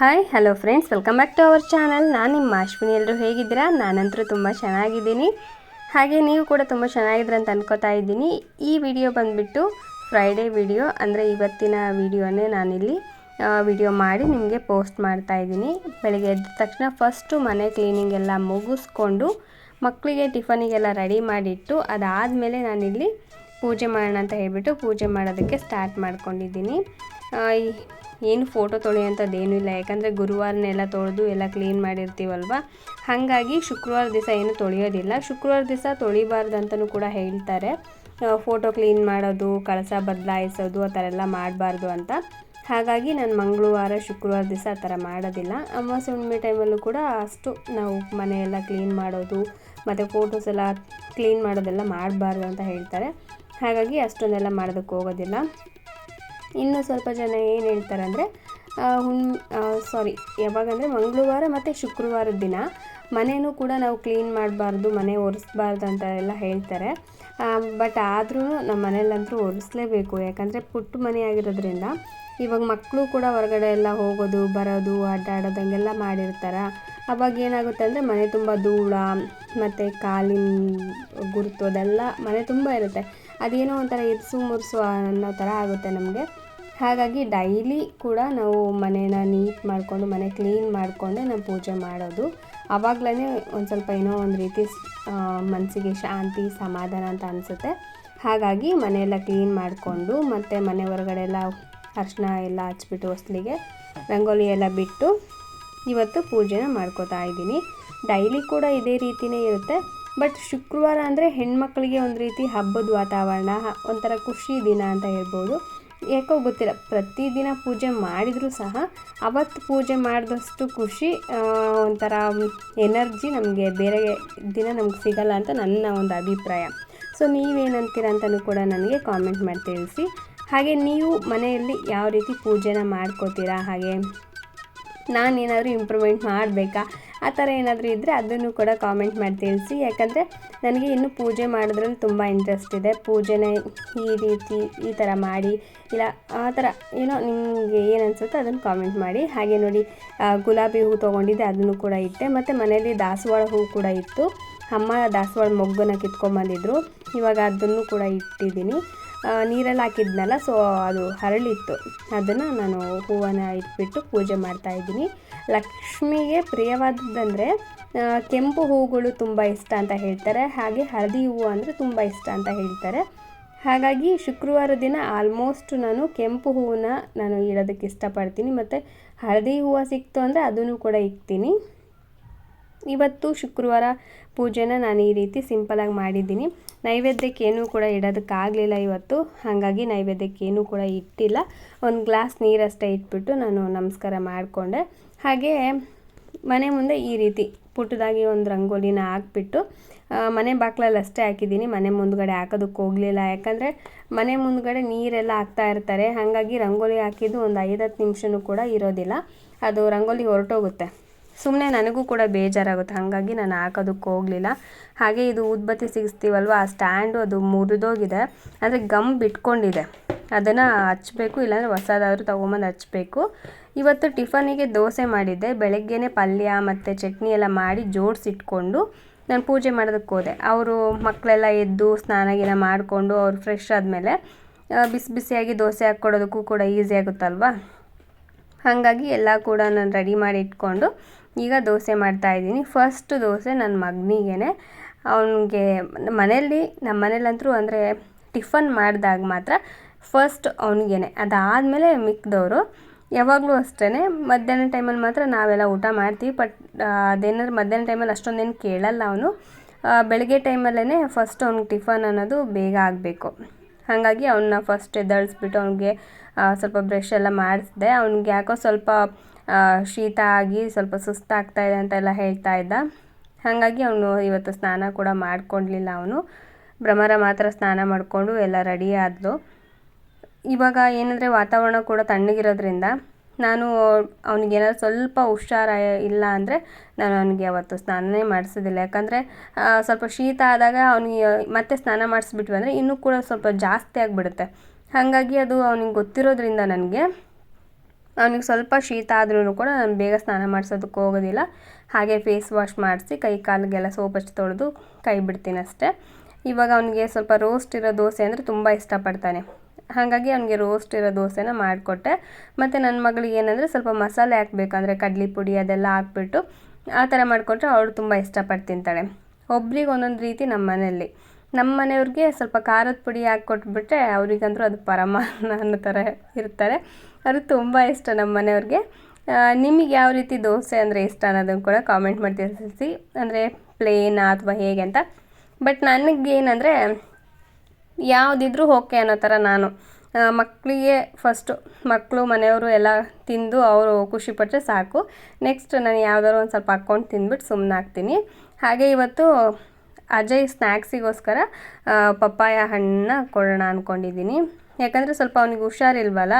Hi hello friends welcome back to our channel ನಾನು ನಿಮ್ಮ ಅಶ್ವಿನಿ ಎಲ್ಲರೂ ಹೇಗಿದ್ದೀರಾ? ನಾನಂತರೂ ತುಂಬ ಚೆನ್ನಾಗಿದ್ದೀನಿ. ಹಾಗೆ ನೀವು ಕೂಡ ತುಂಬ ಚೆನ್ನಾಗಿದ್ದೀರ ಅಂತ ಅನ್ಕೋತಾ ಇದ್ದೀನಿ. ಈ ವಿಡಿಯೋ ಬಂದುಬಿಟ್ಟು ಫ್ರೈಡೇ ವಿಡಿಯೋ ಅಂದರೆ ಇವತ್ತಿನ ವಿಡಿಯೋನೇ ನಾನಿಲ್ಲಿ ವಿಡಿಯೋ ಮಾಡಿ ನಿಮಗೆ ಪೋಸ್ಟ್ ಮಾಡ್ತಾ ಇದ್ದೀನಿ. ಬೆಳಗ್ಗೆ ಎದ್ದ ತಕ್ಷಣ ಫಸ್ಟು ಮನೆ ಕ್ಲೀನಿಂಗ್ ಎಲ್ಲ ಮುಗಿಸ್ಕೊಂಡು ಮಕ್ಕಳಿಗೆ ಟಿಫನಿಗೆಲ್ಲ ರೆಡಿ ಮಾಡಿಟ್ಟು ಅದಾದಮೇಲೆ ನಾನಿಲ್ಲಿ ಪೂಜೆ ಮಾಡೋಣ ಅಂತ ಹೇಳಿಬಿಟ್ಟು ಪೂಜೆ ಮಾಡೋದಕ್ಕೆ ಸ್ಟಾರ್ಟ್ ಮಾಡ್ಕೊಂಡಿದ್ದೀನಿ. ಏನು ಫೋಟೋ ತೊಳೆಯೋಂಥದ್ದು ಏನೂ ಇಲ್ಲ, ಯಾಕಂದರೆ ಗುರುವಾರನೆಲ್ಲ ತೊಳೆದು ಎಲ್ಲ ಕ್ಲೀನ್ ಮಾಡಿರ್ತೀವಲ್ವ? ಹಾಗಾಗಿ ಶುಕ್ರವಾರ ದಿವಸ ಏನು ತೊಳೆಯೋದಿಲ್ಲ. ಶುಕ್ರವಾರ ದಿವಸ ತೊಳಿಬಾರ್ದು ಅಂತಲೂ ಕೂಡ ಹೇಳ್ತಾರೆ. ಫೋಟೋ ಕ್ಲೀನ್ ಮಾಡೋದು, ಕಳಸ ಬದಲಾಯಿಸೋದು, ಆ ಥರ ಎಲ್ಲ ಮಾಡಬಾರ್ದು ಅಂತ. ಹಾಗಾಗಿ ನಾನು ಮಂಗಳವಾರ, ಶುಕ್ರವಾರ ದಿವಸ ಆ ಥರ ಮಾಡೋದಿಲ್ಲ. ಅಮಾವಾಸ್ಯೆ, ಹುಣ್ಣಿಮೆ ಟೈಮಲ್ಲೂ ಕೂಡ ಅಷ್ಟು ನಾವು ಮನೆಯೆಲ್ಲ ಕ್ಲೀನ್ ಮಾಡೋದು, ಮತ್ತು ಫೋಟೋಸ್ ಎಲ್ಲ ಕ್ಲೀನ್ ಮಾಡೋದೆಲ್ಲ ಮಾಡಬಾರ್ದು ಅಂತ ಹೇಳ್ತಾರೆ. ಹಾಗಾಗಿ ಅಷ್ಟೊಂದೆಲ್ಲ ಮಾಡೋದಕ್ಕೆ ಹೋಗೋದಿಲ್ಲ. ಇನ್ನು ಸ್ವಲ್ಪ ಜನ ಏನು ಹೇಳ್ತಾರೆ ಅಂದರೆ ಹುಣ್ ಸಾರಿ ಯಾವಾಗಂದರೆ ಮಂಗಳವಾರ ಮತ್ತು ಶುಕ್ರವಾರದ ದಿನ ಮನೆಯೂ ಕೂಡ ನಾವು ಕ್ಲೀನ್ ಮಾಡಬಾರ್ದು, ಮನೆ ಒರೆಸ್ಬಾರ್ದು ಅಂತ ಎಲ್ಲ ಹೇಳ್ತಾರೆ. ಬಟ್ ಆದರೂ ನಮ್ಮ ಮನೇಲಂತೂ ಒರೆಸ್ಲೇಬೇಕು. ಯಾಕಂದರೆ ಪುಟ್ಟ ಮನೆ ಆಗಿರೋದ್ರಿಂದ ಇವಾಗ ಮಕ್ಕಳು ಕೂಡ ಹೊರಗಡೆ ಎಲ್ಲ ಹೋಗೋದು, ಬರೋದು ಅಡ್ಡಾಡೋದಂಗೆಲ್ಲ ಮಾಡಿರ್ತಾರೆ. ಅವಾಗ ಏನಾಗುತ್ತೆ ಅಂದರೆ ಮನೆ ತುಂಬ ಧೂಳ, ಮತ್ತು ಕಾಲಿನ ಗುರುತು ಅದೆಲ್ಲ ಮನೆ ತುಂಬ ಇರುತ್ತೆ. ಅದೇನೋ ಒಂಥರ ಇರ್ಸು ಮುರ್ಸು ಅನ್ನೋ ಥರ ಆಗುತ್ತೆ ನಮಗೆ. ಹಾಗಾಗಿ ಡೈಲಿ ಕೂಡ ನಾವು ಮನೇನ ನೀಟ್ ಮಾಡಿಕೊಂಡು, ಮನೆ ಕ್ಲೀನ್ ಮಾಡಿಕೊಂಡೆ ನಾವು ಪೂಜೆ ಮಾಡೋದು. ಆವಾಗಲೇ ಒಂದು ಸ್ವಲ್ಪ ಏನೋ ಒಂದು ರೀತಿ ಮನಸ್ಸಿಗೆ ಶಾಂತಿ, ಸಮಾಧಾನ ಅಂತ ಅನಿಸುತ್ತೆ. ಹಾಗಾಗಿ ಮನೆಯೆಲ್ಲ ಕ್ಲೀನ್ ಮಾಡಿಕೊಂಡು, ಮತ್ತು ಮನೆ ಹೊರಗಡೆ ಎಲ್ಲ ಅರ್ಶಿನ ಎಲ್ಲ ಹಚ್ಬಿಟ್ಟು ಹೊಸ್ಲಿಗೆ ರಂಗೋಲಿ ಎಲ್ಲ ಬಿಟ್ಟು ಇವತ್ತು ಪೂಜೆನ ಮಾಡ್ಕೋತಾ ಇದ್ದೀನಿ. ಡೈಲಿ ಕೂಡ ಇದೇ ರೀತಿಯೇ ಇರುತ್ತೆ. ಬಟ್ ಶುಕ್ರವಾರ ಅಂದರೆ ಹೆಣ್ಮಕ್ಳಿಗೆ ಒಂದು ರೀತಿ ಹಬ್ಬದ ವಾತಾವರಣ ಒಂಥರ ಖುಷಿ ದಿನ ಅಂತ ಹೇಳ್ಬೋದು. ಯಾಕೋ ಗೊತ್ತಿಲ್ಲ ಪ್ರತಿದಿನ ಪೂಜೆ ಮಾಡಿದರೂ ಸಹ ಅವತ್ತು ಪೂಜೆ ಮಾಡಿದಷ್ಟು ಖುಷಿ ಒಂಥರ ಎನರ್ಜಿ ನಮಗೆ ಬೇರೆ ದಿನ ನಮ್ಗೆ ಸಿಗಲ್ಲ ಅಂತ ನನ್ನ ಒಂದು ಅಭಿಪ್ರಾಯ. ಸೊ ನೀವೇನಂತೀರ ಅಂತಲೂ ಕೂಡ ನನಗೆ ಕಾಮೆಂಟ್ ಮಾಡಿ ತಿಳಿಸಿ. ಹಾಗೆ ನೀವು ಮನೆಯಲ್ಲಿ ಯಾವ ರೀತಿ ಪೂಜೆನ ಮಾಡ್ಕೋತೀರಾ? ಹಾಗೆ ನಾನೇನಾದರೂ ಇಂಪ್ರೂವ್ಮೆಂಟ್ ಮಾಡಬೇಕಾ? ಆ ಥರ ಏನಾದರೂ ಇದ್ದರೆ ಅದನ್ನು ಕೂಡ ಕಾಮೆಂಟ್ ಮಾಡಿ ತಿಳಿಸಿ. ಯಾಕಂದರೆ ನನಗೆ ಇನ್ನು ಪೂಜೆ ಮಾಡೋದ್ರಲ್ಲಿ ತುಂಬ ಇಂಟ್ರೆಸ್ಟ್ ಇದೆ. ಪೂಜೆನ ಈ ರೀತಿ ಈ ಥರ ಮಾಡಿ, ಇಲ್ಲ ಆ ಥರ ಏನೋ ನಿಮಗೆ ಏನು ಅನಿಸುತ್ತೋ ಅದನ್ನು ಕಾಮೆಂಟ್ ಮಾಡಿ. ಹಾಗೆ ನೋಡಿ ಗುಲಾಬಿ ಹೂ ತೊಗೊಂಡಿದ್ದೆ, ಅದನ್ನು ಕೂಡ ಇಟ್ಟೆ. ಮತ್ತು ಮನೆಯಲ್ಲಿ ದಾಸವಾಳ ಹೂ ಕೂಡ ಇತ್ತು. ಅಮ್ಮ ದಾಸವಾಳ ಮೊಗ್ಗನ್ನು ಕಿತ್ಕೊಂಬಂದಿದ್ರು. ಇವಾಗ ಅದನ್ನು ಕೂಡ ಇಟ್ಟಿದ್ದೀನಿ. ನೀರಲ್ಲಿ ಹಾಕಿದ್ನಲ್ಲ ಸೊ ಅದು ಹರಳಿತ್ತು. ಅದನ್ನು ನಾನು ಹೂವನ್ನ ಇಟ್ಬಿಟ್ಟು ಪೂಜೆ ಮಾಡ್ತಾ ಇದ್ದೀನಿ. ಲಕ್ಷ್ಮಿಗೆ ಪ್ರಿಯವಾದದ್ದಂದರೆ ಕೆಂಪು ಹೂಗಳು ತುಂಬ ಇಷ್ಟ ಅಂತ ಹೇಳ್ತಾರೆ. ಹಾಗೆ ಹಳದಿ ಹೂವು ಅಂದರೆ ತುಂಬ ಇಷ್ಟ ಅಂತ ಹೇಳ್ತಾರೆ. ಹಾಗಾಗಿ ಶುಕ್ರವಾರ ದಿನ ಆಲ್ಮೋಸ್ಟ್ ನಾನು ಕೆಂಪು ಹೂವನ್ನ ನಾನು ಇಡೋದಕ್ಕೆ ಇಷ್ಟಪಡ್ತೀನಿ. ಮತ್ತು ಹಳದಿ ಹೂವು ಸಿಕ್ತು ಅಂದರೆ ಅದನ್ನು ಕೂಡ ಇಕ್ತೀನಿ ಇವತ್ತು ಶುಕ್ರವಾರ ಪೂಜೆನ ನಾನು ಈ ರೀತಿ ಸಿಂಪಲಾಗಿ ಮಾಡಿದ್ದೀನಿ. ನೈವೇದ್ಯಕ್ಕೆ ಏನೂ ಕೂಡ ಇಡೋದಕ್ಕಾಗಲಿಲ್ಲ ಇವತ್ತು. ಹಾಗಾಗಿ ನೈವೇದ್ಯಕ್ಕೆ ಏನೂ ಕೂಡ ಇಟ್ಟಿಲ್ಲ. ಒಂದು ಗ್ಲಾಸ್ ನೀರಷ್ಟೇ ಇಟ್ಬಿಟ್ಟು ನಾನು ನಮಸ್ಕಾರ ಮಾಡಿಕೊಂಡೆ. ಹಾಗೆ ಮನೆ ಮುಂದೆ ಈ ರೀತಿ ಪುಟ್ಟದಾಗಿ ಒಂದು ರಂಗೋಲಿನ ಹಾಕ್ಬಿಟ್ಟು ಮನೆ ಬಾಕ್ಲಲ್ಲಿ ಅಷ್ಟೇ ಹಾಕಿದ್ದೀನಿ. ಮನೆ ಮುಂದ್ಗಡೆ ಹಾಕೋದಕ್ಕೆ ಹೋಗಲಿಲ್ಲ. ಯಾಕಂದರೆ ಮನೆ ಮುಂದ್ಗಡೆ ನೀರೆಲ್ಲ ಹಾಕ್ತಾ ಇರ್ತಾರೆ. ಹಾಗಾಗಿ ರಂಗೋಲಿ ಹಾಕಿದ್ದು ಒಂದು ಐದತ್ತು ನಿಮಿಷನೂ ಕೂಡ ಇರೋದಿಲ್ಲ. ಅದು ರಂಗೋಲಿ ಹೊರಟೋಗುತ್ತೆ. ಸುಮ್ಮನೆ ನನಗೂ ಕೂಡ ಬೇಜಾರಾಗುತ್ತೆ. ಹಾಗಾಗಿ ನಾನು ಹಾಕೋದಕ್ಕೆ ಹೋಗಲಿಲ್ಲ. ಹಾಗೆ ಇದು ಊದ್ಬತ್ತಿ ಸಿಗಿಸ್ತೀವಲ್ವ? ಆ ಸ್ಟ್ಯಾಂಡು ಅದು ಮುರಿದೋಗಿದೆ. ಅಂದರೆ ಗಮ್ ಬಿಟ್ಕೊಂಡಿದೆ. ಅದನ್ನು ಹಚ್ಚಬೇಕು ಇಲ್ಲಾಂದರೆ ಹೊಸದಾದ್ರೂ ತೊಗೊಂಬಂದು ಹಚ್ಚಬೇಕು ಇವತ್ತು ಟಿಫನಿಗೆ ದೋಸೆ ಮಾಡಿದ್ದೆ. ಬೆಳಗ್ಗೆನೇ ಪಲ್ಯ ಮತ್ತು ಚಟ್ನಿ ಎಲ್ಲ ಮಾಡಿ ಜೋಡಿಸಿಟ್ಕೊಂಡು ನಾನು ಪೂಜೆ ಮಾಡೋದಕ್ಕೆ ಹೋದೆ. ಅವರು ಮಕ್ಕಳೆಲ್ಲ ಎದ್ದು ಸ್ನಾನ ಗೀನ ಮಾಡಿಕೊಂಡು ಅವ್ರು ಫ್ರೆಶ್ ಆದಮೇಲೆ ಬಿಸಿ ಬಿಸಿಯಾಗಿ ದೋಸೆ ಹಾಕ್ಕೊಡೋದಕ್ಕೂ ಕೂಡ ಈಸಿ ಆಗುತ್ತಲ್ವ? ಹಾಗಾಗಿ ಎಲ್ಲ ಕೂಡ ನಾನು ರೆಡಿ ಮಾಡಿ ಇಟ್ಕೊಂಡು ಈಗ ದೋಸೆ ಮಾಡ್ತಾ ಇದ್ದೀನಿ. ಫಸ್ಟ್ ದೋಸೆ ನನ್ನ ಮಗನಿಗೇನೆ. ಅವನಿಗೆ ಮನೆಯಲ್ಲಿ ನಮ್ಮ ಮನೇಲಂತರೂ ಅಂದರೆ ಟಿಫನ್ ಮಾಡಿದಾಗ ಮಾತ್ರ ಫಸ್ಟ್ ಅವನಿಗೇನೆ. ಅದಾದಮೇಲೆ ಮಿಕ್ಕಿದವರು ಯಾವಾಗಲೂ ಅಷ್ಟೇ ಮಧ್ಯಾಹ್ನ ಟೈಮಲ್ಲಿ ಮಾತ್ರ ನಾವೆಲ್ಲ ಊಟ ಮಾಡ್ತೀವಿ. ಬಟ್ ಅದೇನಾದ್ರು ಮಧ್ಯಾಹ್ನ ಟೈಮಲ್ಲಿ ಅಷ್ಟೊಂದೇನು ಕೇಳಲ್ಲ ಅವನು. ಬೆಳಗ್ಗೆ ಟೈಮಲ್ಲೇ ಫಸ್ಟ್ ಅವ್ನಿಗೆ ಟಿಫನ್ ಅನ್ನೋದು ಬೇಗ ಆಗಬೇಕು. ಹಾಗಾಗಿ ಅವನ್ನ ಫಸ್ಟ್ ಎದ್ದಳಿಸ್ಬಿಟ್ಟು ಅವನಿಗೆ ಸ್ವಲ್ಪ ಬ್ರಷ್ ಎಲ್ಲ ಮಾಡಿಸಿದೆ. ಅವ್ನಿಗೆ ಯಾಕೋ ಸ್ವಲ್ಪ ಶೀತ ಆಗಿ ಸ್ವಲ್ಪ ಸುಸ್ತಾಗ್ತಾ ಇದೆ ಅಂತೆಲ್ಲ ಹೇಳ್ತಾ ಇದ್ದ. ಹಾಗಾಗಿ ಅವನು ಇವತ್ತು ಸ್ನಾನ ಕೂಡ ಮಾಡ್ಕೊಳ್ಲಿಲ್ಲ ಅವನು. ಭ್ರಮರ ಮಾತ್ರ ಸ್ನಾನ ಮಾಡಿಕೊಂಡು ಎಲ್ಲ ರೆಡಿ ಆದಳು ಇವಾಗ ಏನಂದರೆ ವಾತಾವರಣ ಕೂಡ ತಣ್ಣಗಿರೋದ್ರಿಂದ ನಾನು ಅವನಿಗೇನಾದ್ರು ಸ್ವಲ್ಪ ಹುಷಾರ ಇಲ್ಲ ಅಂದರೆ ನಾನು ಅವನಿಗೆ ಅವತ್ತು ಸ್ನಾನನೇ ಮಾಡಿಸೋದಿಲ್ಲ. ಯಾಕಂದರೆ ಸ್ವಲ್ಪ ಶೀತ ಆದಾಗ ಅವನಿಗೆ ಮತ್ತೆ ಸ್ನಾನ ಮಾಡಿಸ್ಬಿಟ್ವಿ ಅಂದರೆ ಇನ್ನೂ ಕೂಡ ಸ್ವಲ್ಪ ಜಾಸ್ತಿ ಆಗಿಬಿಡುತ್ತೆ. ಹಾಗಾಗಿ ಅದು ಅವನಿಗೆ ಗೊತ್ತಿರೋದ್ರಿಂದ ನನಗೆ ಅವನಿಗೆ ಸ್ವಲ್ಪ ಶೀತ ಆದ್ರೂ ಕೂಡ ನಾನು ಬೇಗ ಸ್ನಾನ ಮಾಡಿಸೋದಕ್ಕೆ ಹೋಗೋದಿಲ್ಲ. ಹಾಗೆ ಫೇಸ್ ವಾಶ್ ಮಾಡಿಸಿ ಕೈ ಕಾಲಿಗೆಲ್ಲ ಸೋಪ್ ಹಚ್ಚಿ ತೊಳೆದು ಕೈ ಬಿಡ್ತೀನಿ ಅಷ್ಟೇ. ಇವಾಗ ಅವನಿಗೆ ಸ್ವಲ್ಪ ರೋಸ್ಟ್ ಇರೋ ದೋಸೆ ಅಂದರೆ ತುಂಬ ಇಷ್ಟಪಡ್ತಾನೆ. ಹಾಗಾಗಿ ಅವನಿಗೆ ರೋಸ್ಟ್ ಇರೋ ದೋಸೆನ ಮಾಡಿಕೊಟ್ಟೆ. ಮತ್ತು ನನ್ನ ಮಗಳಿಗೆ ಏನಂದರೆ ಸ್ವಲ್ಪ ಮಸಾಲೆ ಹಾಕಬೇಕು ಅಂದರೆ ಕಡ್ಲಿ ಪುಡಿ ಅದೆಲ್ಲ ಹಾಕ್ಬಿಟ್ಟು ಆ ಥರ ಮಾಡಿಕೊಟ್ರೆ ಅವಳು ತುಂಬ ಇಷ್ಟಪಟ್ಟು ತಿಂತಾಳೆ. ಒಬ್ರಿಗೆ ಒಂದೊಂದು ರೀತಿ ನಮ್ಮ ಮನೆಯಲ್ಲಿ. ನಮ್ಮ ಮನೆಯವ್ರಿಗೆ ಸ್ವಲ್ಪ ಖಾರದ ಪುಡಿ ಹಾಕಿ ಕೊಟ್ಬಿಟ್ರೆ ಅವ್ರಿಗಂದ್ರೂ ಅದು ಪರಮ ಅನ್ನೋ ಥರ ಇರ್ತಾರೆ. ಅದು ತುಂಬ ಇಷ್ಟ ನಮ್ಮ ಮನೆಯವ್ರಿಗೆ. ನಿಮಗೆ ಯಾವ ರೀತಿ ದೋಸೆ ಅಂದರೆ ಇಷ್ಟ ಅನ್ನೋದನ್ನು ಕೂಡ ಕಾಮೆಂಟ್ ಮಾಡಿ ತಿಳಿಸಿ ಅಂದರೆ ಪ್ಲೇನ್ ಅಥವಾ ಹೇಗೆ ಅಂತ. ಬಟ್ ನನಗೇನಂದರೆ ಯಾವುದಿದ್ರೂ ಓಕೆ ಅನ್ನೋ ಥರ ನಾನು ಮಕ್ಕಳಿಗೆ ಫಸ್ಟು ಮಕ್ಕಳು ಮನೆಯವರು ಎಲ್ಲ ತಿಂದು ಅವರು ಖುಷಿಪಟ್ಟರೆ ಸಾಕು. ನೆಕ್ಸ್ಟ್ ನಾನು ಯಾವ್ದಾದ್ರು ಒಂದು ಸ್ವಲ್ಪ ಹಾಕ್ಕೊಂಡು ತಿಂದ್ಬಿಟ್ಟು ಸುಮ್ಮನೆ ಹಾಕ್ತೀನಿ. ಹಾಗೆ ಇವತ್ತು ಅಜಯ್ ಸ್ನ್ಯಾಕ್ಸಿಗೋಸ್ಕರ ಪಪ್ಪಾಯ ಹಣ್ಣನ್ನ ಕೊಡೋಣ ಅಂದ್ಕೊಂಡಿದ್ದೀನಿ ಯಾಕಂದರೆ ಸ್ವಲ್ಪ ಅವನಿಗೆ ಹುಷಾರಿಲ್ವಲ್ಲ.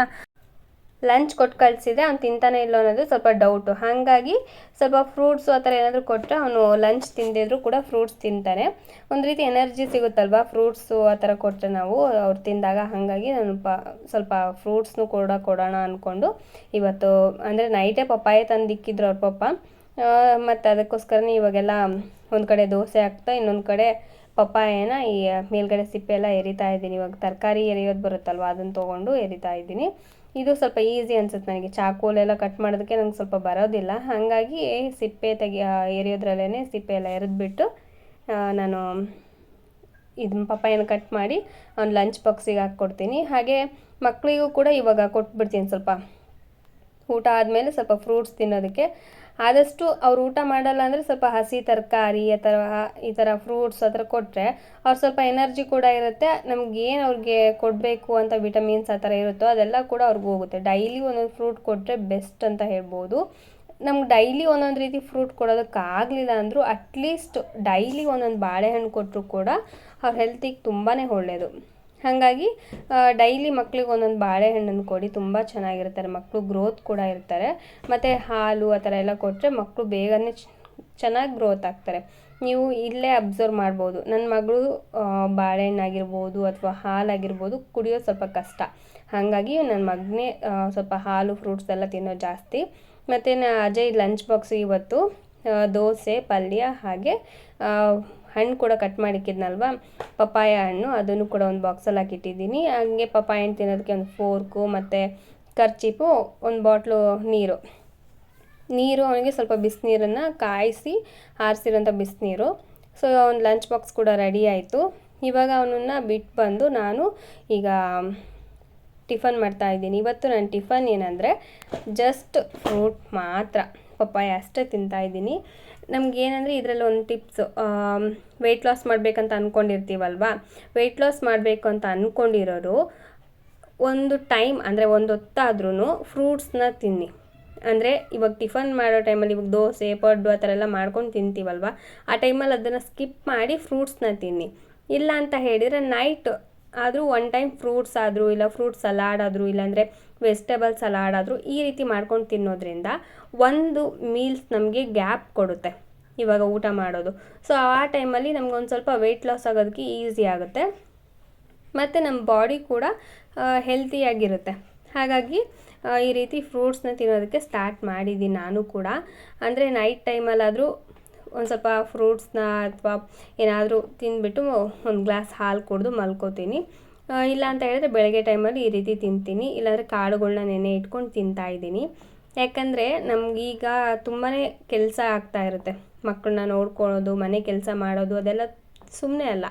ಲಂಚ್ ಕೊಟ್ಟು ಕಳಿಸಿದ್ರೆ ಅವ್ನು ತಿಂತಾನೆ ಇಲ್ಲ ಅನ್ನೋದು ಸ್ವಲ್ಪ ಡೌಟು ಹಾಗಾಗಿ ಸ್ವಲ್ಪ ಫ್ರೂಟ್ಸು ಆ ಥರ ಏನಾದರೂ ಕೊಟ್ಟರೆ ಅವನು ಲಂಚ್ ತಿಂದಿದ್ರು ಕೂಡ ಫ್ರೂಟ್ಸ್ ತಿಂತಾನೆ. ಒಂದು ರೀತಿ ಎನರ್ಜಿ ಸಿಗುತ್ತಲ್ವ? ಫ್ರೂಟ್ಸು ಆ ಥರ ಕೊಟ್ಟರೆ ನಾವು ಅವ್ರು ತಿಂದಾಗ ಹಾಗಾಗಿ ನಾನು ಪ ಸ್ವಲ್ಪ ಫ್ರೂಟ್ಸ್ನು ಕೂಡ ಕೊಡೋಣ ಅಂದ್ಕೊಂಡು ಇವತ್ತು ಅಂದರೆ ನೈಟೇ ಪಪ್ಪಾಯ ತಂದಿಕ್ಕಿದ್ರು ಅವ್ರ ಪಪ್ಪ. ಮತ್ತು ಅದಕ್ಕೋಸ್ಕರನೇ ಇವಾಗೆಲ್ಲ ಒಂದು ಕಡೆ ದೋಸೆ ಹಾಕ್ತಾ ಇನ್ನೊಂದು ಕಡೆ ಪಪ್ಪಾಯನ ಈ ಮೇಲ್ಗಡೆ ಸಿಪ್ಪೆ ಎಲ್ಲ ಎರಿತಾ ಇದ್ದೀನಿ. ಇವಾಗ ತರಕಾರಿ ಎರಿಯೋದು ಬರುತ್ತಲ್ವ? ಅದನ್ನು ತೊಗೊಂಡು ಎರಿತಾ ಇದ್ದೀನಿ. ಇದು ಸ್ವಲ್ಪ ಈಸಿ ಅನ್ಸುತ್ತೆ ನನಗೆ. ಚಾಕುಲೆಲ್ಲ ಕಟ್ ಮಾಡೋದಕ್ಕೆ ನಂಗೆ ಸ್ವಲ್ಪ ಬರೋದಿಲ್ಲ. ಹಾಗಾಗಿ ಸಿಪ್ಪೆ ತೆಗಿ ಎರಿಯೋದ್ರಲ್ಲೇ ಸಿಪ್ಪೆ ಎಲ್ಲ ಎರೆದ್ಬಿಟ್ಟು ನಾನು ಇದನ್ನ ಪಪ್ಪಾಯನ್ನು ಕಟ್ ಮಾಡಿ ಅವ್ನು ಲಂಚ್ ಬಾಕ್ಸಿಗೆ ಹಾಕ್ಕೊಡ್ತೀನಿ. ಹಾಗೆ ಮಕ್ಕಳಿಗೂ ಕೂಡ ಇವಾಗ ಕೊಟ್ಬಿಡ್ತೀನಿ ಸ್ವಲ್ಪ ಊಟ ಆದಮೇಲೆ ಸ್ವಲ್ಪ ಫ್ರೂಟ್ಸ್ ತಿನ್ನೋದಕ್ಕೆ. ಆದಷ್ಟು ಅವ್ರು ಊಟ ಮಾಡಲ್ಲ ಅಂದರೆ ಸ್ವಲ್ಪ ಹಸಿ ತರಕಾರಿ ಅಥವಾ ಈ ಥರ ಫ್ರೂಟ್ಸ್ ಆ ಥರ ಕೊಟ್ಟರೆ ಅವ್ರು ಸ್ವಲ್ಪ ಎನರ್ಜಿ ಕೂಡ ಇರುತ್ತೆ. ನಮ್ಗೆ ಏನು ಅವ್ರಿಗೆ ಕೊಡಬೇಕು ಅಂತ ವಿಟಮಿನ್ಸ್ ಆ ಥರ ಇರುತ್ತೋ ಅದೆಲ್ಲ ಕೂಡ ಅವ್ರಿಗೆ ಹೋಗುತ್ತೆ. ಡೈಲಿ ಒಂದೊಂದು ಫ್ರೂಟ್ ಕೊಟ್ಟರೆ ಬೆಸ್ಟ್ ಅಂತ ಹೇಳ್ಬೋದು. ನಮ್ಗೆ ಡೈಲಿ ಒಂದೊಂದು ರೀತಿ ಫ್ರೂಟ್ ಕೊಡೋದಕ್ಕಾಗಲಿಲ್ಲ ಅಂದರೂ ಅಟ್ಲೀಸ್ಟ್ ಡೈಲಿ ಒಂದೊಂದು ಬಾಳೆಹಣ್ಣು ಕೊಟ್ಟರು ಕೂಡ ಅವ್ರ ಹೆಲ್ತಿಗೆ ತುಂಬಾ ಒಳ್ಳೆಯದು ಹಾಗಾಗಿ ಡೈಲಿ ಮಕ್ಳಿಗೆ ಒಂದೊಂದು ಬಾಳೆಹಣ್ಣನ್ನು ಕೊಡಿ. ತುಂಬ ಚೆನ್ನಾಗಿರ್ತಾರೆ ಮಕ್ಕಳು ಗ್ರೋತ್ ಕೂಡ ಇರ್ತಾರೆ. ಮತ್ತು ಹಾಲು ಆ ಥರ ಎಲ್ಲ ಕೊಟ್ಟರೆ ಮಕ್ಕಳು ಬೇಗನೆ ಚೆನ್ನಾಗಿ ಗ್ರೋತ್ ಆಗ್ತಾರೆ. ನೀವು ಇಲ್ಲೇ ಅಬ್ಸರ್ವ್ ಮಾಡ್ಬೋದು. ನನ್ನ ಮಗಳು ಬಾಳೆಹಣ್ಣಾಗಿರ್ಬೋದು ಅಥವಾ ಹಾಲಾಗಿರ್ಬೋದು ಕುಡಿಯೋದು ಸ್ವಲ್ಪ ಕಷ್ಟ. ಹಾಗಾಗಿ ನನ್ನ ಮಗನೇ ಸ್ವಲ್ಪ ಹಾಲು ಫ್ರೂಟ್ಸ್ ಎಲ್ಲ ತಿನ್ನೋದು ಜಾಸ್ತಿ. ಮತ್ತು ನಾ ಅಜಯ್ ಲಂಚ್ ಬಾಕ್ಸ್ ಇವತ್ತು ದೋಸೆ, ಪಲ್ಯ ಹಾಗೆ ಹಣ್ಣು ಕೂಡ ಕಟ್ ಮಾಡಿಕ್ಕಿದ್ನಲ್ವ? ಪಪ್ಪಾಯ ಹಣ್ಣು, ಅದನ್ನು ಕೂಡ ಒಂದು ಬಾಕ್ಸಲ್ಲಿ ಹಾಕಿಟ್ಟಿದ್ದೀನಿ. ಹಾಗೆ ಪಪ್ಪಾಯ ಹಣ್ಣು ತಿನ್ನೋದಕ್ಕೆ ಒಂದು ಫೋರ್ಕು ಮತ್ತು ಕರ್ಚಿಪು ಒಂದು ಬಾಟ್ಲು ನೀರು. ನೀರು ಅವನಿಗೆ ಸ್ವಲ್ಪ ಬಿಸಿನೀರನ್ನು ಕಾಯಿಸಿ ಆರಿಸಿರೋಂಥ ಬಿಸಿನೀರು. ಸೊ ಅವ್ನ ಲಂಚ್ ಬಾಕ್ಸ್ ಕೂಡ ರೆಡಿ ಆಯಿತು. ಇವಾಗ ಅವನನ್ನು ಬಿಟ್ಟು ಬಂದು ನಾನು ಈಗ ಟಿಫನ್ ಮಾಡ್ತಾ ಇದ್ದೀನಿ. ಇವತ್ತು ನನ್ನ ಟಿಫನ್ ಏನಂದರೆ ಜಸ್ಟ್ ಫ್ರೂಟ್ ಮಾತ್ರ. ಪಪ್ಪಾಯ ಅಷ್ಟೇ ತಿಂತಾಯಿದ್ದೀನಿ ನಮಗೇನಂದರೆ ಇದರಲ್ಲಿ ಒಂದು ಟಿಪ್ಸ್ ವೆಯ್ಟ್ ಲಾಸ್ ಮಾಡಬೇಕಂತ ಅಂದ್ಕೊಂಡಿರ್ತೀವಲ್ವ ವೆಯ್ಟ್ ಲಾಸ್ ಮಾಡಬೇಕು ಅಂತ ಅಂದ್ಕೊಂಡಿರೋರು ಒಂದು ಟೈಮ್ ಅಂದರೆ ಒಂದು ಹೊತ್ತಾದ್ರೂ ಫ್ರೂಟ್ಸ್ನ ತಿನ್ನಿ. ಅಂದರೆ ಇವಾಗ ಟಿಫನ್ ಮಾಡೋ ಟೈಮಲ್ಲಿ ಇವಾಗ ದೋಸೆ, ಪಡ್ಡು ಆ ಥರ ಎಲ್ಲ ಮಾಡ್ಕೊಂಡು ತಿಂತೀವಲ್ವ? ಆ ಟೈಮಲ್ಲಿ ಅದನ್ನು ಸ್ಕಿಪ್ ಮಾಡಿ ಫ್ರೂಟ್ಸ್ನ ತಿನ್ನಿ. ಇಲ್ಲ ಅಂತ ಹೇಳಿದರೆ ನೈಟ್ ಆದರೂ ಒನ್ ಟೈಮ್ ಫ್ರೂಟ್ಸ್ ಆದರೂ ಇಲ್ಲ ಫ್ರೂಟ್ ಸಲಾಡ್ ಆದರೂ ಇಲ್ಲಾಂದರೆ ವೆಜಿಟೇಬಲ್ ಸಲಾಡ್ ಆದರೂ ಈ ರೀತಿ ಮಾಡ್ಕೊಂಡು ತಿನ್ನೋದ್ರಿಂದ ಒಂದು ಮೀಲ್ಸ್ ನಮಗೆ ಗ್ಯಾಪ್ ಕೊಡುತ್ತೆ ಇವಾಗ ಊಟ ಮಾಡೋದು. ಸೊ ಆ ಟೈಮಲ್ಲಿ ನಮ್ಗೊಂದು ಸ್ವಲ್ಪ ವೆಯ್ಟ್ ಲಾಸ್ ಆಗೋದಕ್ಕೆ ಈಸಿ ಆಗುತ್ತೆ. ಮತ್ತು ನಮ್ಮ ಬಾಡಿ ಕೂಡ ಹೆಲ್ತಿಯಾಗಿರುತ್ತೆ ಹಾಗಾಗಿ ಈ ರೀತಿ ಫ್ರೂಟ್ಸ್ನ ತಿನ್ನೋದಕ್ಕೆ ಸ್ಟಾರ್ಟ್ ಮಾಡಿದ್ದೀನಿ ನಾನು ಕೂಡ. ಅಂದರೆ ನೈಟ್ ಟೈಮಲ್ಲಾದರೂ ಒಂದು ಸ್ವಲ್ಪ ಫ್ರೂಟ್ಸ್ನ ಅಥವಾ ಏನಾದರೂ ತಿಂದುಬಿಟ್ಟು ಒಂದು ಗ್ಲಾಸ್ ಹಾಲು ಕುಡಿದು ಮಲ್ಕೋತೀನಿ. ಇಲ್ಲ ಅಂತ ಹೇಳಿದ್ರೆ ಬೆಳಗ್ಗೆ ಟೈಮಲ್ಲಿ ಈ ರೀತಿ ತಿಂತೀನಿ. ಇಲ್ಲಾಂದರೆ ಕಾಳುಗಳನ್ನ ನೆನೆ ಇಟ್ಕೊಂಡು ತಿಂತಾ ಇದ್ದೀನಿ. ಯಾಕಂದರೆ ನಮಗೀಗ ತುಂಬಾ ಕೆಲಸ ಆಗ್ತಾ ಇರುತ್ತೆ. ಮಕ್ಕಳನ್ನ ನೋಡ್ಕೊಳ್ಳೋದು, ಮನೆ ಕೆಲಸ ಮಾಡೋದು, ಅದೆಲ್ಲ ಸುಮ್ಮನೆ ಅಲ್ಲ.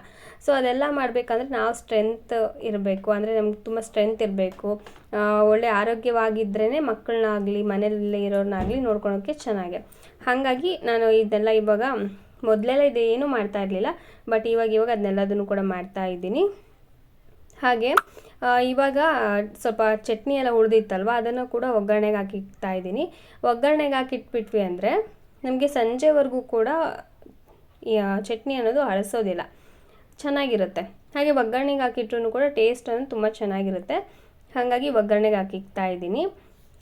ಸೊ ಅದೆಲ್ಲ ಮಾಡಬೇಕಂದ್ರೆ ನಾವು ಸ್ಟ್ರೆಂತ್ ಇರಬೇಕು. ಅಂದರೆ ನಮ್ಗೆ ತುಂಬ ಸ್ಟ್ರೆಂತ್ ಇರಬೇಕು. ಒಳ್ಳೆ ಆರೋಗ್ಯವಾಗಿದ್ರೇ ಮಕ್ಕಳನ್ನಾಗಲಿ ಮನೆಯಲ್ಲೇ ಇರೋರನ್ನಾಗಲಿ ನೋಡ್ಕೊಳೋಕ್ಕೆ ಚೆನ್ನಾಗೆ. ಹಾಗಾಗಿ ನಾನು ಇದೆಲ್ಲ ಇವಾಗ ಮೊದಲೆಲ್ಲ ಇದು ಏನೂ ಮಾಡ್ತಾ ಇರಲಿಲ್ಲ ಬಟ್ ಇವಾಗ ಇವಾಗ ಅದನ್ನೆಲ್ಲದನ್ನು ಕೂಡ ಮಾಡ್ತಾ ಇದ್ದೀನಿ. ಹಾಗೆ ಇವಾಗ ಸ್ವಲ್ಪ ಚಟ್ನಿ ಎಲ್ಲ ಉಳಿದಿತ್ತಲ್ವ ಅದನ್ನು ಕೂಡ ಒಗ್ಗರಣೆಗೆ ಹಾಕಿಕ್ತಾ ಇದ್ದೀನಿ. ಒಗ್ಗರಣೆಗೆ ಹಾಕಿಟ್ಬಿಟ್ವಿ ಅಂದರೆ ನಮಗೆ ಸಂಜೆವರೆಗೂ ಕೂಡ ಚಟ್ನಿ ಅನ್ನೋದು ಅಳಿಸೋದಿಲ್ಲ. ಚೆನ್ನಾಗಿರುತ್ತೆ. ಹಾಗೆ ಒಗ್ಗರಣೆಗೆ ಹಾಕಿಟ್ರೂ ಕೂಡ ಟೇಸ್ಟ್ ಅನ್ನೋದು ತುಂಬ ಚೆನ್ನಾಗಿರುತ್ತೆ. ಹಾಗಾಗಿ ಒಗ್ಗರಣೆಗೆ ಹಾಕಿಕ್ತಾ ಇದ್ದೀನಿ.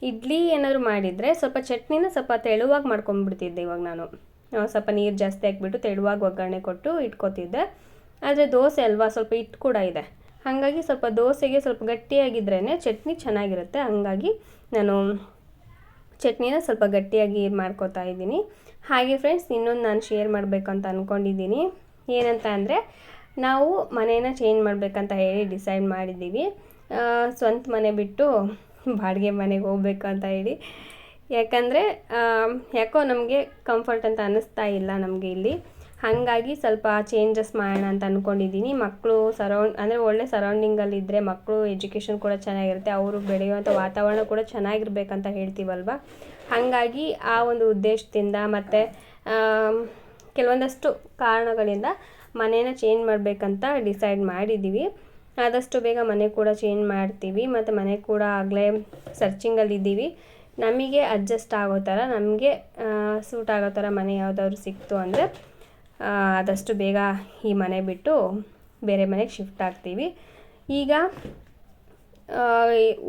ಇಡ್ಲಿ ಏನಾದರೂ ಮಾಡಿದರೆ ಸ್ವಲ್ಪ ಚಟ್ನಿನ ಸ್ವಲ್ಪ ತೆಳುವಾಗಿ ಮಾಡ್ಕೊಂಡ್ಬಿಡ್ತಿದ್ದೆ ಇವಾಗ ನಾನು. ಸ್ವಲ್ಪ ನೀರು ಜಾಸ್ತಿ ಹಾಕ್ಬಿಟ್ಟು ತೆಳುವಾಗಿ ಒಗ್ಗರಣೆ ಕೊಟ್ಟು ಇಟ್ಕೋತಿದ್ದೆ. ಆದರೆ ದೋಸೆ ಅಲ್ವಾ, ಸ್ವಲ್ಪ ಹಿಟ್ಟು ಕೂಡ ಇದೆ. ಹಾಗಾಗಿ ಸ್ವಲ್ಪ ದೋಸೆಗೆ ಸ್ವಲ್ಪ ಗಟ್ಟಿಯಾಗಿದ್ರೇ ಚಟ್ನಿ ಚೆನ್ನಾಗಿರುತ್ತೆ. ಹಾಗಾಗಿ ನಾನು ಚಟ್ನಿನ ಸ್ವಲ್ಪ ಗಟ್ಟಿಯಾಗಿ ಮಾಡ್ಕೋತಾ ಇದ್ದೀನಿ. ಹಾಗೆ ಫ್ರೆಂಡ್ಸ್ ಇನ್ನೊಂದು ನಾನು ಶೇರ್ ಮಾಡಬೇಕು ಅಂತ ಅಂದ್ಕೊಂಡಿದ್ದೀನಿ ಏನಂತ ಅಂದರೆ, ನಾವು ಮನೇನ ಚೇಂಜ್ ಮಾಡಬೇಕಂತ ಹೇಳಿ ಡಿಸೈಡ್ ಮಾಡಿದ್ದೀವಿ. ಸ್ವಂತ ಮನೆ ಬಿಟ್ಟು ಬಾಡಿಗೆ ಮನೆಗೆ ಹೋಗ್ಬೇಕು ಅಂತ ಹೇಳಿ. ಯಾಕಂದರೆ ಯಾಕೋ ನಮಗೆ ಕಂಫರ್ಟ್ ಅಂತ ಅನ್ನಿಸ್ತಾ ಇಲ್ಲ ನಮಗೆ ಇಲ್ಲಿ. ಹಾಗಾಗಿ ಸ್ವಲ್ಪ ಚೇಂಜಸ್ ಮಾಡೋಣ ಅಂತ ಅಂದ್ಕೊಂಡಿದ್ದೀನಿ ಮಕ್ಕಳು ಸರೌಂಡ್ ಅಂದರೆ ಒಳ್ಳೆ ಸರೌಂಡಿಂಗಲ್ಲಿದ್ದರೆ ಮಕ್ಕಳು ಎಜುಕೇಷನ್ ಕೂಡ ಚೆನ್ನಾಗಿರುತ್ತೆ, ಅವರು ಬೆಳೆಯುವಂಥ ವಾತಾವರಣ ಕೂಡ ಚೆನ್ನಾಗಿರ್ಬೇಕಂತ ಹೇಳ್ತೀವಲ್ವ? ಹಾಗಾಗಿ ಆ ಒಂದು ಉದ್ದೇಶದಿಂದ ಮತ್ತು ಕೆಲವೊಂದಷ್ಟು ಕಾರಣಗಳಿಂದ ಮನೇನ ಚೇಂಜ್ ಮಾಡಬೇಕಂತ ಡಿಸೈಡ್ ಮಾಡಿದ್ದೀವಿ. ಆದಷ್ಟು ಬೇಗ ಮನೆ ಕೂಡ ಚೇಂಜ್ ಮಾಡ್ತೀವಿ, ಮತ್ತು ಮನೆ ಕೂಡ ಆಗಲೇ ಸರ್ಚಿಂಗಲ್ಲಿದ್ದೀವಿ ನಮಗೆ ಅಡ್ಜಸ್ಟ್ ಆಗೋ ಥರ, ನಮಗೆ ಸೂಟ್ ಆಗೋ ಥರ ಮನೆ ಯಾವುದಾದ್ರು ಸಿಕ್ತು ಅಂದರೆ ಆದಷ್ಟು ಬೇಗ ಈ ಮನೆ ಬಿಟ್ಟು ಬೇರೆ ಮನೆಗೆ ಶಿಫ್ಟ್ ಆಗ್ತೀವಿ. ಈಗ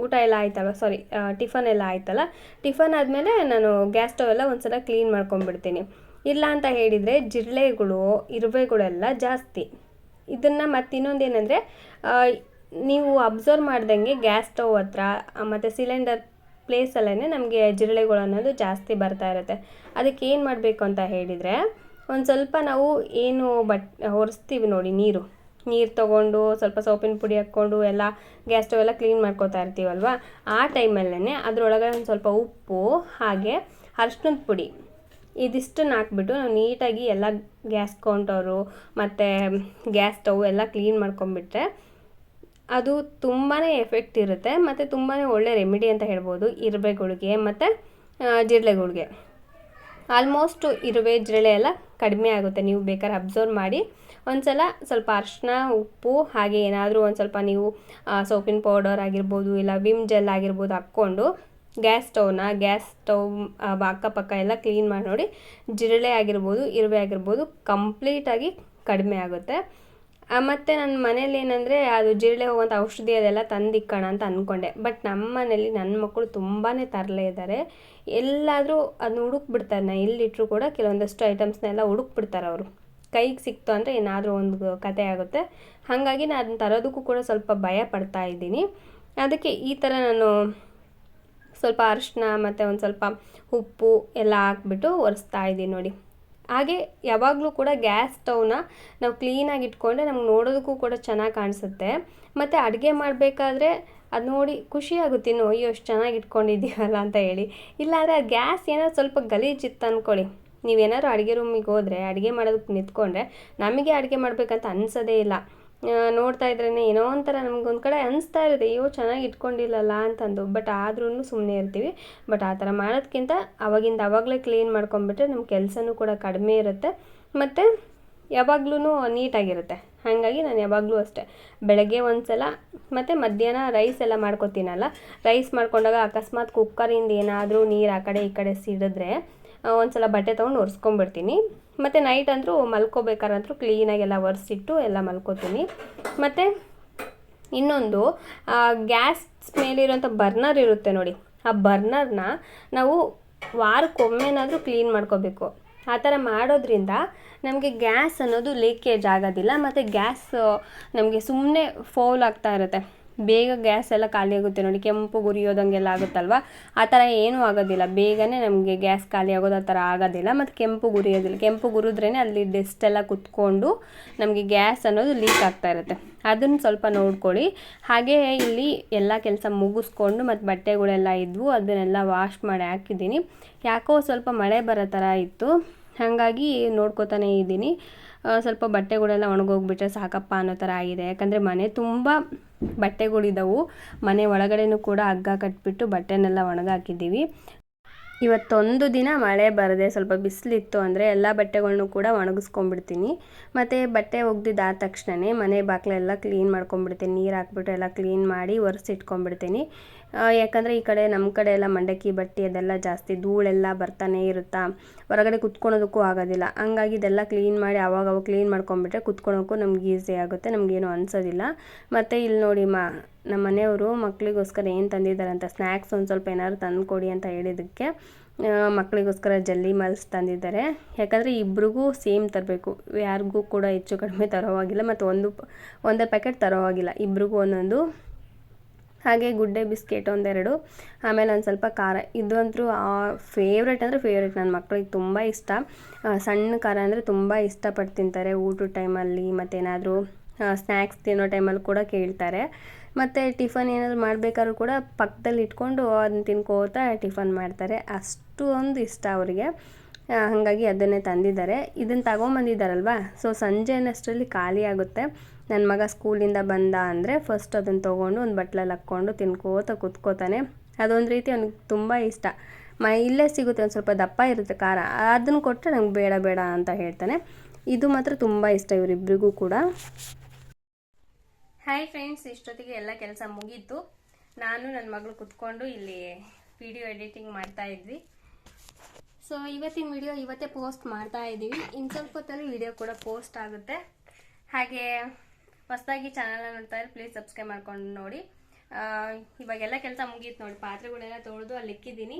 ಊಟ ಎಲ್ಲ ಆಯ್ತಲ್ಲ ಸಾರಿ ಟಿಫನ್ ಎಲ್ಲ ಆಯ್ತಲ್ಲ? ಟಿಫನ್ ಆದಮೇಲೆ ನಾನು ಗ್ಯಾಸ್ ಸ್ಟವ್ ಎಲ್ಲ ಒಂದು ಸಲ ಕ್ಲೀನ್ ಮಾಡ್ಕೊಂಡ್ಬಿಡ್ತೀನಿ. ಇಲ್ಲ ಅಂತ ಹೇಳಿದರೆ, ಜಿರಳೆಗಳು, ಇರುವೆಗಳೆಲ್ಲ ಜಾಸ್ತಿ. ಇದನ್ನು ಮತ್ತು ಇನ್ನೊಂದು ಏನಂದರೆ ನೀವು ಅಬ್ಸರ್ವ್ ಮಾಡ್ದಂಗೆ ಗ್ಯಾಸ್ ಸ್ಟವ್ ಹತ್ರ ಮತ್ತು ಸಿಲಿಂಡರ್ ಪ್ಲೇಸಲ್ಲೇ ನಮಗೆ ಜಿರಳೆಗಳು ಅನ್ನೋದು ಜಾಸ್ತಿ ಬರ್ತಾ ಇರುತ್ತೆ. ಅದಕ್ಕೆ ಏನು ಮಾಡಬೇಕು ಅಂತ ಹೇಳಿದರೆ, ಒಂದು ಸ್ವಲ್ಪ ನಾವು ಏನು ಬಟ್, ಒರೆಸ್ತೀವಿ ನೋಡಿ ನೀರು. ನೀರು ತೊಗೊಂಡು, ಸ್ವಲ್ಪ ಸೋಪಿನ ಪುಡಿ ಹಾಕ್ಕೊಂಡು, ಎಲ್ಲ ಗ್ಯಾಸ್ ಸ್ಟವ್ ಎಲ್ಲ ಕ್ಲೀನ್ ಮಾಡ್ಕೋತಾ ಇರ್ತೀವಲ್ವ? ಆ ಟೈಮಲ್ಲೇ ಅದರೊಳಗೆ ಒಂದು ಸ್ವಲ್ಪ ಉಪ್ಪು, ಹಾಗೆ ಅರ್ಶಿನದ ಪುಡಿ. ಇದಿಷ್ಟನ್ನು ಹಾಕ್ಬಿಟ್ಟು ನಾವು ನೀಟಾಗಿ ಎಲ್ಲ ಗ್ಯಾಸ್ ಕೌಂಟರು ಮತ್ತು ಗ್ಯಾಸ್ ಸ್ಟವ್ ಎಲ್ಲ ಕ್ಲೀನ್ ಮಾಡ್ಕೊಂಬಿಟ್ರೆ ಅದು ತುಂಬಾ ಎಫೆಕ್ಟ್ ಇರುತ್ತೆ ಮತ್ತು ತುಂಬಾ ಒಳ್ಳೆ ರೆಮಿಡಿ ಅಂತ ಹೇಳ್ಬೋದು. ಇರುವೆಗಳಿಗೆ ಮತ್ತು ಜಿರಳೆಗಳಿಗೆ ಆಲ್ಮೋಸ್ಟ್ ಇರುವೆ, ಜಿರಳೆ ಎಲ್ಲ ಕಡಿಮೆ ಆಗುತ್ತೆ. ನೀವು ಬೇಕಾದ್ರೆ ಅಬ್ಸರ್ವ್ ಮಾಡಿ. ಒಂದ್ಸಲ ಸ್ವಲ್ಪ ಅರಿಶಿನ ಉಪ್ಪು, ಹಾಗೆ ಏನಾದರೂ ಒಂದು ಸ್ವಲ್ಪ ನೀವು ಸೋಪಿನ ಪೌಡರ್ ಆಗಿರ್ಬೋದು ಇಲ್ಲ ವಿಮ್ ಜೆಲ್ ಆಗಿರ್ಬೋದು ಹಾಕ್ಕೊಂಡು ಗ್ಯಾಸ್ ಸ್ಟೌವ್ನ ಗ್ಯಾಸ್ ಸ್ಟವ್ ಅಕ್ಕಪಕ್ಕ ಎಲ್ಲ ಕ್ಲೀನ್ ಮಾಡಿ ನೋಡಿ, ಜಿರಳೆ ಆಗಿರ್ಬೋದು, ಇರುವೆ ಆಗಿರ್ಬೋದು ಕಂಪ್ಲೀಟಾಗಿ ಕಡಿಮೆ ಆಗುತ್ತೆ. ಮತ್ತು ನನ್ನ ಮನೇಲಿ ಏನಂದರೆ, ಅದು ಜಿರಳೆ ಹೋಗುವಂಥ ಔಷಧಿ ಅದೆಲ್ಲ ತಂದಿಕ್ಕೋಣ ಅಂತ ಅಂದ್ಕೊಂಡೆ ಬಟ್ ನಮ್ಮ ಮನೇಲಿ ನನ್ನ ಮಕ್ಕಳು ತುಂಬಾ ತರಲೆ ಇದ್ದಾರೆ ಎಲ್ಲಾದರೂ ಅದನ್ನ ಹುಡುಕ್ಬಿಡ್ತಾರೆ, ನಾ ಎಲ್ಲಿಟ್ಟರು ಕೂಡ ಕೆಲವೊಂದಷ್ಟು ಐಟಮ್ಸ್ನೆಲ್ಲ ಹುಡುಕ್ಬಿಡ್ತಾರೆ ಅವರು. ಕೈಗೆ ಸಿಕ್ತು ಅಂದರೆ ಏನಾದರೂ ಒಂದು ಕತೆ ಆಗುತ್ತೆ. ಹಾಗಾಗಿ ನಾನು ಅದನ್ನ ತರೋದಕ್ಕೂ ಕೂಡ ಸ್ವಲ್ಪ ಭಯ ಪಡ್ತಾ ಇದ್ದೀನಿ. ಅದಕ್ಕೆ ಈ ಥರ ನಾನು ಸ್ವಲ್ಪ ಅರಿಶಿನ ಮತ್ತು ಒಂದು ಸ್ವಲ್ಪ ಉಪ್ಪು ಎಲ್ಲ ಹಾಕ್ಬಿಟ್ಟು ಒರೆಸ್ತಾ ಇದ್ದೀನಿ ನೋಡಿ. ಹಾಗೆ ಯಾವಾಗಲೂ ಕೂಡ ಗ್ಯಾಸ್ ಸ್ಟವ್ನ ನಾವು ಕ್ಲೀನಾಗಿ ಇಟ್ಕೊಂಡ್ರೆ ನಮ್ಗೆ ನೋಡೋದಕ್ಕೂ ಕೂಡ ಚೆನ್ನಾಗಿ ಕಾಣಿಸುತ್ತೆ. ಮತ್ತು ಅಡುಗೆ ಮಾಡಬೇಕಾದ್ರೆ ಅದು ನೋಡಿ ಖುಷಿ ಆಗುತ್ತೆ ಇನ್ನು, ಅಯ್ಯೋ ಅಷ್ಟು ಚೆನ್ನಾಗಿ ಇಟ್ಕೊಂಡಿದ್ದೀವಲ್ಲ ಅಂತ ಹೇಳಿ. ಇಲ್ಲಾಂದರೆ ಆ ಗ್ಯಾಸ್ ಏನಾದ್ರು ಸ್ವಲ್ಪ ಗಲೀಜಿತ್ತು ಅಂದ್ಕೊಳ್ಳಿ ನೀವೇನಾದ್ರು ಅಡುಗೆ ರೂಮಿಗೆ ಹೋದರೆ, ಅಡುಗೆ ಮಾಡೋದಕ್ಕೆ ನಿಂತ್ಕೊಂಡ್ರೆ ನಮಗೆ ಅಡುಗೆ ಮಾಡಬೇಕಂತ ಅನ್ಸೋದೇ ಇಲ್ಲ. ನೋಡ್ತಾ ಇದ್ರೇ ಏನೋ ಒಂಥರ ನಮ್ಗೊಂದು ಕಡೆ ಅನಿಸ್ತಾ ಇರುತ್ತೆ, ಅಯ್ಯೋ, ಚೆನ್ನಾಗಿ ಇಟ್ಕೊಂಡಿಲ್ಲಲ್ಲ ಅಂತಂದು. ಬಟ್ ಆದ್ರೂ ಸುಮ್ಮನೆ ಇರ್ತೀವಿ. ಬಟ್ ಆ ಥರ ಮಾಡೋದಕ್ಕಿಂತ ಅವಾಗಿಂದ ಅವಾಗಲೇ ಕ್ಲೀನ್ ಮಾಡ್ಕೊಂಬಿಟ್ರೆ ನಮ್ಮ ಕೆಲಸನೂ ಕೂಡ ಕಡಿಮೆ ಇರುತ್ತೆ. ಮತ್ತು ಯಾವಾಗ್ಲೂ ನೀಟಾಗಿರುತ್ತೆ. ಹಾಗಾಗಿ ನಾನು ಯಾವಾಗಲೂ ಅಷ್ಟೇ. ಬೆಳಗ್ಗೆ ಒಂದು ಸಲ ಮತ್ತು ಮಧ್ಯಾಹ್ನ ರೈಸ್ ಎಲ್ಲ ಮಾಡ್ಕೊತೀನಲ್ಲ, ರೈಸ್ ಮಾಡ್ಕೊಂಡಾಗ ಅಕಸ್ಮಾತ್ ಕುಕ್ಕರಿಂದ ಏನಾದರೂ ನೀರು ಆ ಕಡೆ ಈ ಕಡೆ ಸಿಡಿದ್ರೆ ಒಂದು ಸಲ ಬಟ್ಟೆ ತೊಗೊಂಡು ಒರೆಸ್ಕೊಂಬಿಡ್ತೀನಿ. ಮತ್ತು ನೈಟ್ ಅಂದರೂ ಮಲ್ಕೋಬೇಕಾರಂತರೂ ಕ್ಲೀನಾಗಿ ಎಲ್ಲ ಒರೆಸಿಟ್ಟು ಎಲ್ಲ ಮಲ್ಕೋತೀನಿ. ಮತ್ತು ಇನ್ನೊಂದು ಗ್ಯಾಸ್ ಮೇಲಿರೋಂಥ ಬರ್ನರ್ ಇರುತ್ತೆ ನೋಡಿ. ಆ ಬರ್ನರ್ನ ನಾವು ವಾರಕ್ಕೊಮ್ಮೆನಾದರೂ ಕ್ಲೀನ್ ಮಾಡ್ಕೋಬೇಕು. ಆ ಥರ ಮಾಡೋದ್ರಿಂದ ನಮಗೆ ಗ್ಯಾಸ್ ಅನ್ನೋದು ಲೀಕೇಜ್ ಆಗೋದಿಲ್ಲ ಮತ್ತು ಗ್ಯಾಸ್ ನಮಗೆ ಸುಮ್ಮನೆ ಫೌಲ್ ಆಗ್ತಾ ಇರುತ್ತೆ. ಬೇಗ ಗ್ಯಾಸ್ ಎಲ್ಲ ಖಾಲಿ ಆಗುತ್ತೆ ನೋಡಿ, ಕೆಂಪು ಗುರಿಯೋದಂಗೆಲ್ಲ ಆಗುತ್ತಲ್ವ? ಆ ಥರ ಏನೂ ಆಗೋದಿಲ್ಲ. ಬೇಗನೆ ನಮಗೆ ಗ್ಯಾಸ್ ಖಾಲಿ ಆಗೋದು ಆ ಥರ ಆಗೋದಿಲ್ಲ. ಮತ್ತು ಕೆಂಪು ಗುರಿಯೋದಿಲ್ಲ ಕೆಂಪು ಗುರಿದ್ರೇ ಅಲ್ಲಿ ಡೆಸ್ಟ್ ಎಲ್ಲ ಕುತ್ಕೊಂಡು ನಮಗೆ ಗ್ಯಾಸ್ ಅನ್ನೋದು ಲೀಕ್ ಆಗ್ತಾ ಇರುತ್ತೆ. ಅದನ್ನು ಸ್ವಲ್ಪ ನೋಡ್ಕೊಳ್ಳಿ. ಹಾಗೆ ಇಲ್ಲಿ ಎಲ್ಲ ಕೆಲಸ ಮುಗಿಸ್ಕೊಂಡು ಮತ್ತು ಬಟ್ಟೆಗಳೆಲ್ಲ ಇದ್ವು. ಅದನ್ನೆಲ್ಲ ವಾಶ್ ಮಾಡಿ ಹಾಕಿದ್ದೀನಿ. ಯಾಕೋ ಸ್ವಲ್ಪ ಮಳೆ ಬರೋ ಥರ ಇತ್ತು. ಹಾಗಾಗಿ ನೋಡ್ಕೋತಾನೆ ಇದ್ದೀನಿ. ಸ್ವಲ್ಪ ಬಟ್ಟೆಗಳೆಲ್ಲ ಒಣಗೋಗ್ಬಿಟ್ರೆ ಸಾಕಪ್ಪ ಅನ್ನೋ ಥರ ಆಗಿದೆ. ಯಾಕಂದರೆ ಮನೆ ತುಂಬ ಬಟ್ಟೆಗಳಿದ್ದವು ಮನೆ ಒಳಗಡೆನೂ ಕೂಡ ಹಗ್ಗ ಕಟ್ಬಿಟ್ಟು ಬಟ್ಟೆನೆಲ್ಲ ಒಣಗಾಕಿದ್ದೀವಿ. ಇವತ್ತೊಂದು ದಿನ ಮಳೆ ಬರದೆ ಸ್ವಲ್ಪ ಬಿಸಿಲಿತ್ತು ಅಂದರೆ ಎಲ್ಲ ಬಟ್ಟೆಗಳ್ನೂ ಕೂಡ ಒಣಗಿಸ್ಕೊಂಡ್ಬಿಡ್ತೀನಿ. ಮತ್ತು ಬಟ್ಟೆ ಒಗ್ದಿದ್ದಾದ ತಕ್ಷಣವೇ ಮನೆ ಬಾಗಿಲೆಲ್ಲ ಕ್ಲೀನ್ ಮಾಡ್ಕೊಂಬಿಡ್ತೀನಿ ನೀರು ಹಾಕ್ಬಿಟ್ಟು ಎಲ್ಲ ಕ್ಲೀನ್ ಮಾಡಿ ಒರೆಸಿಟ್ಕೊಂಡ್ಬಿಡ್ತೀನಿ. ಯಾಕಂದರೆ ಈ ಕಡೆ ನಮ್ಮ ಕಡೆ ಎಲ್ಲ ಮಂಡಕ್ಕಿ, ಬಟ್ಟೆ ಅದೆಲ್ಲ ಜಾಸ್ತಿ ಧೂಳೆಲ್ಲ ಬರ್ತಾನೆ ಇರುತ್ತಾ? ಹೊರಗಡೆ ಕುತ್ಕೊಳೋದಕ್ಕೂ ಆಗೋದಿಲ್ಲ. ಹಂಗಾಗಿ ಇದೆಲ್ಲ ಕ್ಲೀನ್ ಮಾಡಿ ಅವಾಗ ಕ್ಲೀನ್ ಮಾಡ್ಕೊಂಬಿಟ್ರೆ ಕುತ್ಕೊಳೋಕ್ಕೂ ನಮ್ಗೆ ಈಸಿ ಆಗುತ್ತೆ. ನಮಗೇನು ಅನಿಸೋದಿಲ್ಲ. ಮತ್ತು ಇಲ್ಲಿ ನೋಡಿ ಮಾ, ನಮ್ಮ ಮನೆಯವರು ಮಕ್ಕಳಿಗೋಸ್ಕರ ಏನು ತಂದಿದ್ದಾರೆ ಅಂತ ಸ್ನ್ಯಾಕ್ಸ್ ಒಂದು ಸ್ವಲ್ಪ ಏನಾದ್ರು ತಂದು ಕೊಡಿ ಅಂತ ಹೇಳಿದ್ದಕ್ಕೆ ಮಕ್ಕಳಿಗೋಸ್ಕರ ಜಲ್ಲಿ ಮಲ್ಸ್ ತಂದಿದ್ದಾರೆ. ಯಾಕಂದರೆ ಇಬ್ರಿಗೂ ಸೇಮ್ ತರಬೇಕು. ಯಾರಿಗೂ ಕೂಡ ಹೆಚ್ಚು ಕಡಿಮೆ ತರೋವಾಗಿಲ್ಲ. ಮತ್ತು ಒಂದು, ಒಂದೇ ಪ್ಯಾಕೆಟ್ ತರೋವಾಗಿಲ್ಲ. ಇಬ್ರಿಗೂ ಒಂದೊಂದು ಹಾಗೆ ಗುಡ್ಡೆ ಬಿಸ್ಕೆಟ್ ಒಂದೆರಡು, ಆಮೇಲೆ ಒಂದು ಸ್ವಲ್ಪ ಖಾರ. ಇದಂತೂ ಫೇವ್ರೇಟ್ ಅಂದರೆ ಫೇವ್ರೇಟ್ ನನ್ನ ಮಕ್ಕಳಿಗೆ ತುಂಬ ಇಷ್ಟ. ಸಣ್ಣ ಖಾರ ಅಂದರೆ ತುಂಬ ಇಷ್ಟಪಟ್ಟು ತಿಂತಾರೆ. ಊಟದ ಟೈಮಲ್ಲಿ ಮತ್ತೇನಾದರೂ ಸ್ನ್ಯಾಕ್ಸ್ ತಿನ್ನೋ ಟೈಮಲ್ಲಿ ಕೂಡ ಕೇಳ್ತಾರೆ. ಮತ್ತು ಟಿಫನ್ ಏನಾದರೂ ಮಾಡಬೇಕಾದ್ರೂ ಕೂಡ ಪಕ್ಕದಲ್ಲಿ ಇಟ್ಕೊಂಡು ಅದನ್ನ ತಿನ್ಕೋತಾ ಟಿಫನ್ ಮಾಡ್ತಾರೆ. ಅಷ್ಟು ಒಂದು ಇಷ್ಟ ಅವರಿಗೆ. ಹಾಗಾಗಿ ಅದನ್ನೇ ತಂದಿದ್ದಾರೆ. ಇದನ್ನು ತಗೊಂಬಂದಿದ್ದಾರಲ್ವಾ? ಸೊ ಸಂಜೆನಷ್ಟರಲ್ಲಿ ಖಾಲಿ ಆಗುತ್ತೆ. ನನ್ನ ಮಗ ಸ್ಕೂಲಿಂದ ಬಂದ ಅಂದರೆ ಫಸ್ಟ್ ಅದನ್ನು ತೊಗೊಂಡು ಒಂದು ಬಟ್ಲಲ್ಲಿ ಹಾಕ್ಕೊಂಡು ತಿನ್ಕೋತ ಕುತ್ಕೋತಾನೆ. ಅದೊಂದು ರೀತಿ ಅವ್ನಿಗೆ ತುಂಬ ಇಷ್ಟ. ಮ ಇಲ್ಲೇ ಸಿಗುತ್ತೆ, ಒಂದು ಸ್ವಲ್ಪ ದಪ್ಪ ಇರುತ್ತೆ ಖಾರ. ಅದನ್ನು ಕೊಟ್ಟರೆ ನಂಗೆ ಬೇಡ ಬೇಡ ಅಂತ ಹೇಳ್ತಾನೆ. ಇದು ಮಾತ್ರ ತುಂಬ ಇಷ್ಟ ಇವರಿಬ್ಬರಿಗೂ ಕೂಡ. ಹಾಯ್ ಫ್ರೆಂಡ್ಸ್ ಇಷ್ಟೊತ್ತಿಗೆ ಎಲ್ಲ ಕೆಲಸ ಮುಗೀತು. ನಾನು ನನ್ನ ಮಗಳು ಕುತ್ಕೊಂಡು ಇಲ್ಲಿ ವಿಡಿಯೋ ಎಡಿಟಿಂಗ್ ಮಾಡ್ತಾ ಇದ್ವಿ. ಸೊ ಇವತ್ತಿನ ವಿಡಿಯೋ ಇವತ್ತೇ ಪೋಸ್ಟ್ ಮಾಡ್ತಾ ಇದ್ದೀವಿ ಇನ್ನು ಸ್ವಲ್ಪ ಹೊತ್ತಲ್ಲಿ ವಿಡಿಯೋ ಕೂಡ ಪೋಸ್ಟ್ ಆಗುತ್ತೆ. ಹಾಗೆ ಹೊಸದಾಗಿ ಚಾನಲ್ನ ನೋಡ್ತಾ ಇದ್ರೆ ಪ್ಲೀಸ್ ಸಬ್ಸ್ಕ್ರೈಬ್ ಮಾಡ್ಕೊಂಡು ನೋಡಿ. ಇವಾಗೆಲ್ಲ ಕೆಲಸ ಮುಗೀತು ನೋಡಿ ಪಾತ್ರೆಗಳೆಲ್ಲ ತೊಳೆದು ಅಲ್ಲಿ ಇಕ್ಕಿದ್ದೀನಿ.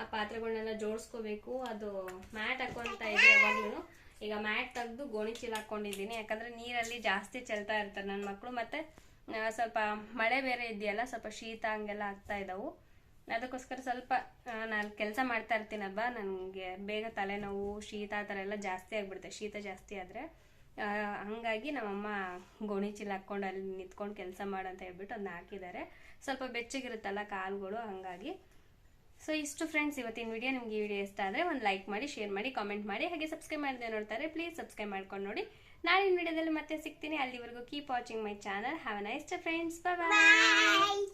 ಆ ಪಾತ್ರೆಗಳನ್ನೆಲ್ಲ ಜೋಡಿಸ್ಕೋಬೇಕು, ಅದು ಮ್ಯಾಟ್ ಹಾಕೊಂತ ಇದೆ ಯಾವಾಗ್ಲೂ ಈಗ ಮ್ಯಾಟ್ ತೆಗೆದು ಗೋಣಿ ಚೀಲ ಹಾಕೊಂಡಿದ್ದೀನಿ ಯಾಕಂದ್ರೆ ನೀರಲ್ಲಿ ಜಾಸ್ತಿ ಚೆಲ್ತಾ ಇರ್ತಾರೆ ನನ್ನ ಮಕ್ಕಳು ಮತ್ತೆ ಸ್ವಲ್ಪ ಮಳೆ ಬೇರೆ ಇದೆಯಲ್ಲ, ಸ್ವಲ್ಪ ಶೀತ ಹಂಗೆಲ್ಲ ಆಗ್ತಾ ಇದ್ದಾವೆ ಅದಕ್ಕೋಸ್ಕರ ಸ್ವಲ್ಪ ನಾನು ಕೆಲಸ ಮಾಡ್ತಾ ಇರ್ತೀನಲ್ವಾ ನನಗೆ ಬೇಗ ತಲೆನೋವು, ಶೀತ ಆ ಥರ ಎಲ್ಲ ಜಾಸ್ತಿ ಆಗಿಬಿಡುತ್ತೆ, ಶೀತ ಜಾಸ್ತಿ ಆದರೆ. ಹಾಗಾಗಿ ನಮ್ಮಮ್ಮ ಗೋಣಿ ಚೀಲ ಹಾಕ್ಕೊಂಡು ಅಲ್ಲಿ ನಿಂತ್ಕೊಂಡು ಕೆಲಸ ಮಾಡು ಅಂತ ಹೇಳ್ಬಿಟ್ಟು ಅದನ್ನ ಹಾಕಿದ್ದಾರೆ. ಸ್ವಲ್ಪ ಬೆಚ್ಚಗಿರುತ್ತಲ್ಲ ಕಾಲುಗಳು, ಹಾಗಾಗಿ. ಸೊ ಇಷ್ಟು ಫ್ರೆಂಡ್ಸ್ ಇವತ್ತಿನ ವಿಡಿಯೋ ನಿಮ್ಗೆ ಈ ವಿಡಿಯೋ ಇಷ್ಟ ಆದರೆ ಒಂದು ಲೈಕ್ ಮಾಡಿ ಶೇರ್ ಮಾಡಿ ಕಾಮೆಂಟ್ ಮಾಡಿ, ಹಾಗೆ ಸಬ್ಸ್ಕ್ರೈಬ್ ಮಾಡಿದೆ ನೋಡ್ತಾರೆ. ಪ್ಲೀಸ್ ಸಬ್ಸ್ಕ್ರೈಬ್ ಮಾಡ್ಕೊಂಡು ನೋಡಿ. ನಾಳಿನ ವಿಡಿಯೋದಲ್ಲಿ ಮತ್ತೆ ಸಿಗ್ತೀನಿ. ಅಲ್ಲಿವರೆಗೂ keep watching my channel have a nice friends bye